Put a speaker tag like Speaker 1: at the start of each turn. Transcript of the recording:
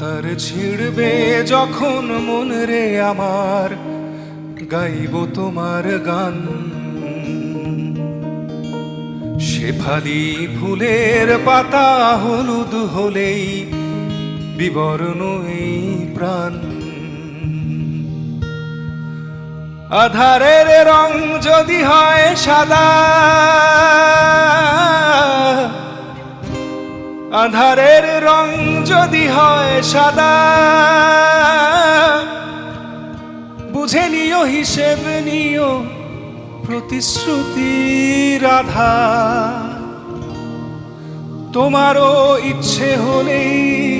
Speaker 1: তার ছিড়বে যখন মন রে আমার, গাইব তোমার গান। শেফালি ফুলের পাতা হলুদ হলেই বিবরণ এই প্রাণ। আধারের রং যদি হয় সাদা, আধারের রং যদি হয় সাদা, বুঝে নিও, হিসেব নিও প্রতিশ্রুতি রাধা তোমারও ইচ্ছে হলেই